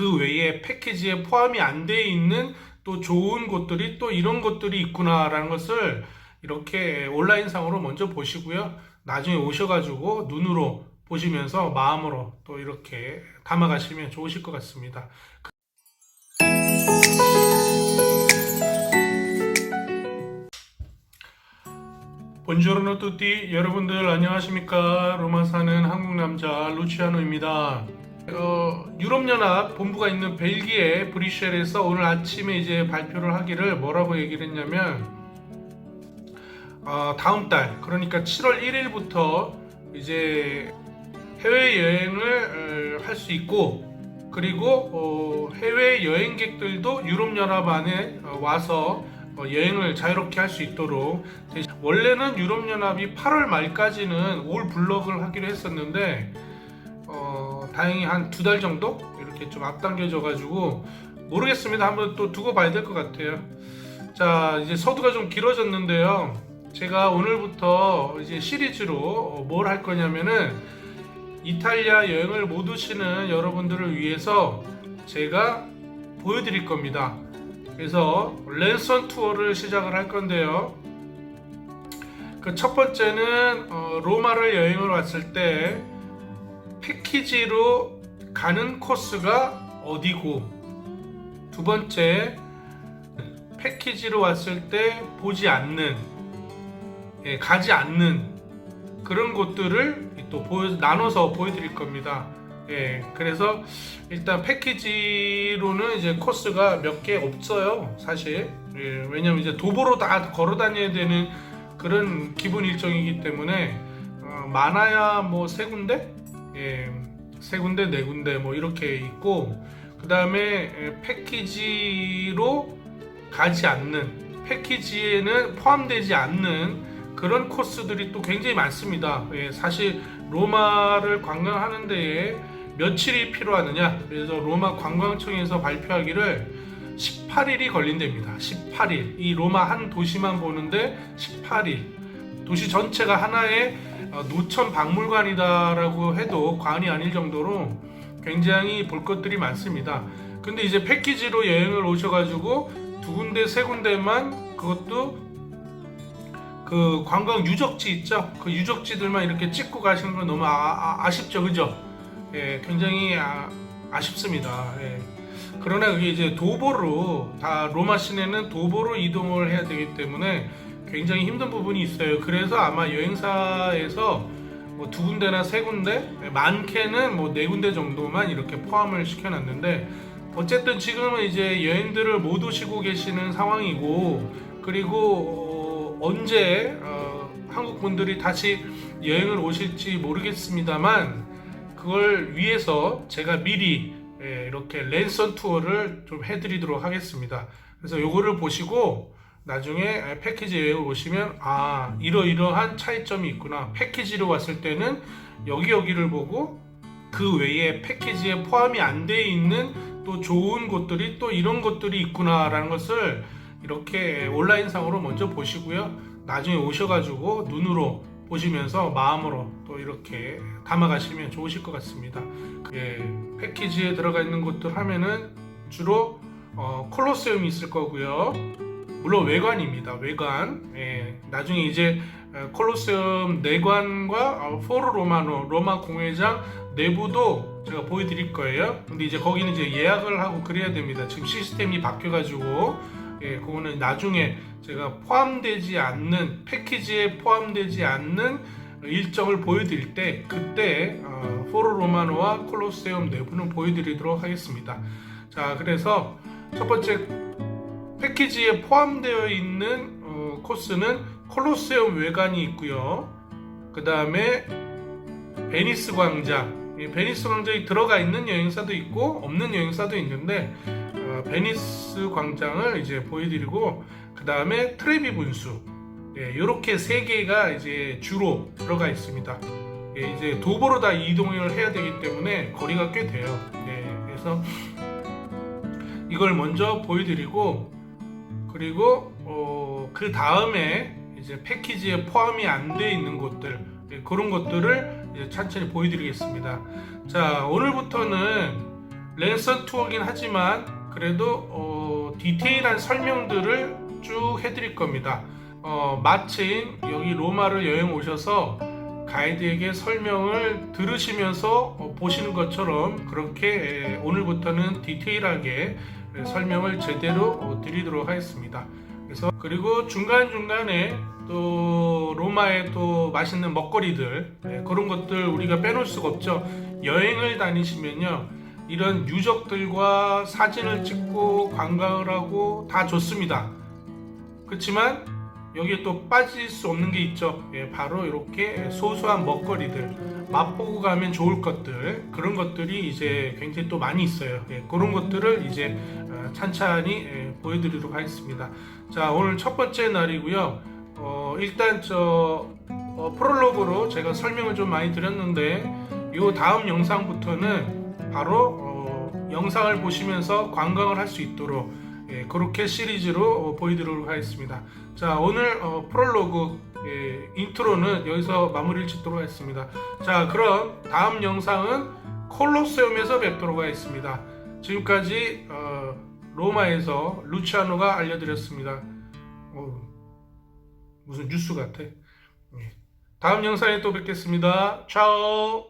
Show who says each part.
Speaker 1: 그 외에 패키지에 포함이 안 돼 있는 또 좋은 곳들이 또 이런 것들이 있구나라는 것을 이렇게 온라인상으로 먼저 보시고요. 나중에 오셔가지고 눈으로 보시면서 마음으로 또 이렇게 담아가시면 좋으실 것 같습니다. 본조르노 뚜띠 여러분들 안녕하십니까 로마 사는 한국 남자 루치아노입니다. 어, 유럽연합 본부가 있는 벨기에 브뤼셀에서 오늘 아침에 이제 발표를 하기를 뭐라고 얘기를 했냐면 어, 다음 달 그러니까 7월 1일부터 이제 해외 여행을 할 수 있고 그리고 어, 해외 여행객들도 유럽연합 안에 어, 와서 어, 여행을 자유롭게 할 수 있도록. 원래는 유럽연합이 8월 말까지는 올 블럭을 하기로 했었는데 어, 다행히 한 두 달 정도 이렇게 좀 앞당겨져 가지고 모르겠습니다. 한번 또 두고 봐야 될 것 같아요. 자 이제 서두가 좀 길어졌는데요. 제가 오늘부터 이제 시리즈로 뭘 할 거냐면은 이탈리아 여행을 못 오시는 여러분들을 위해서 제가 보여드릴 겁니다. 그래서 랜선 투어를 시작을 할 건데요. 그 첫 번째는 어, 로마를 여행을 왔을 때 패키지로 가는 코스가 어디고 두 번째 패키지로 왔을 때 보지 않는 예, 가지 않는 그런 곳들을 또 보여, 나눠서 보여드릴 겁니다. 예, 그래서 일단 패키지로는 이제 코스가 몇 개 없어요, 사실. 예, 왜냐면 이제 도보로 다 걸어 다녀야 되는 그런 기본 일정이기 때문에 어, 많아야 뭐 세 군데, 예, 세 군데, 네 군데 뭐 이렇게 있고 그 다음에 패키지로 가지 않는 패키지에는 포함되지 않는 그런 코스들이 또 굉장히 많습니다. 예, 사실 로마를 관광하는 데에 며칠이 필요하느냐? 그래서 로마 관광청에서 발표하기를 18일이 걸린답니다. 18일. 이 로마 한 도시만 보는데 18일. 도시 전체가 하나의 어, 노천 박물관이다라고 해도 과언이 아닐 정도로 굉장히 볼 것들이 많습니다. 근데 이제 패키지로 여행을 오셔가지고 두 군데 세 군데만 그것도 그 관광 유적지 있죠? 그 유적지들만 이렇게 찍고 가시는 건 너무 아, 쉽죠 그죠? 예, 굉장히 아, 쉽습니다 예. 그러나 그게 이제 도보로 다 로마 시내는 도보로 이동을 해야 되기 때문에 굉장히 힘든 부분이 있어요. 그래서 아마 여행사에서 뭐 두 군데나 세 군데, 많게는 뭐 네 군데 정도만 이렇게 포함을 시켜놨는데 어쨌든 지금은 이제 여행들을 못 오시고 계시는 상황이고 그리고 어, 언제 어, 한국 분들이 다시 여행을 오실지 모르겠습니다만 그걸 위해서 제가 미리 예, 이렇게 랜선 투어를 좀 해드리도록 하겠습니다. 그래서 요거를 보시고 나중에 패키지 여행을 오시면 아 이러이러한 차이점이 있구나. 패키지로 왔을 때는 여기 여기를 보고 그 외에 패키지에 포함이 안 돼 있는 또 좋은 곳들이 또 이런 곳들이 있구나라는 것을 이렇게 온라인상으로 먼저 보시고요. 나중에 오셔가지고 눈으로 보시면서 마음으로 또 이렇게 담아가시면 좋으실 것 같습니다. 예, 패키지에 들어가 있는 곳들 하면은 주로 어, 콜로세움이 있을 거고요. 물론 외관입니다. 외관. 예, 나중에 이제 어, 콜로세움 내관과 어, 포르 로마노 로마 공회장 내부도 제가 보여드릴 거예요. 근데 이제 거기는 이제 예약을 하고 그래야 됩니다. 지금 시스템이 바뀌어가지고 예, 그거는 나중에 제가 포함되지 않는 패키지에 포함되지 않는 일정을 보여드릴 때 그때 어, 포르 로마노와 콜로세움 내부는 보여드리도록 하겠습니다. 자, 그래서 첫 번째 패키지에 포함되어 있는 어, 코스는 콜로세움 외관이 있고요. 그 다음에 베니스 광장, 이 베니스 광장이 들어가 있는 여행사도 있고 없는 여행사도 있는데 어, 베니스 광장을 이제 보여드리고 그 다음에 트레비 분수 이렇게 세 개가 이제 주로 들어가 있습니다. 예, 이제 도보로 다 이동을 해야 되기 때문에 거리가 꽤 돼요. 예, 그래서 이걸 먼저 보여드리고 그리고 어, 그 다음에 이제 패키지에 포함이 안 돼 있는 곳들 예, 그런 것들을 천천히 보여드리겠습니다. 자 오늘부터는 랜선 투어긴 하지만 그래도 어, 디테일한 설명들을 쭉 해드릴 겁니다. 어, 마침 여기 로마를 여행 오셔서 가이드에게 설명을 들으시면서 어, 보시는 것처럼 그렇게 에, 오늘부터는 디테일하게 에, 설명을 제대로 어, 드리도록 하겠습니다. 그래서 그리고 중간 중간에 또 로마의 또 맛있는 먹거리들 예, 그런 것들 우리가 빼놓을 수가 없죠. 여행을 다니시면요 이런 유적들과 사진을 찍고 관광을 하고 다 좋습니다. 그렇지만 여기에 또 빠질 수 없는 게 있죠. 예, 바로 이렇게 소소한 먹거리들 맛보고 가면 좋을 것들 그런 것들이 이제 굉장히 또 많이 있어요. 예, 그런 것들을 이제 어, 찬찬히 예, 보여드리도록 하겠습니다. 자 오늘 첫 번째 날이고요. 어, 일단 저 어, 프롤로그로 제가 설명을 좀 많이 드렸는데 이 다음 영상부터는 바로 어, 영상을 보시면서 관광을 할 수 있도록 예, 그렇게 시리즈로 어, 보여드리도록 하겠습니다. 자 오늘 어, 프롤로그 예, 인트로는 여기서 마무리를 짓도록 하겠습니다. 자 그럼 다음 영상은 콜로세움에서 뵙도록 하겠습니다. 지금까지 어, 로마에서 루치아노가 알려드렸습니다. 어, 무슨 뉴스 같아. 예. 다음 영상에 또 뵙겠습니다. 차오.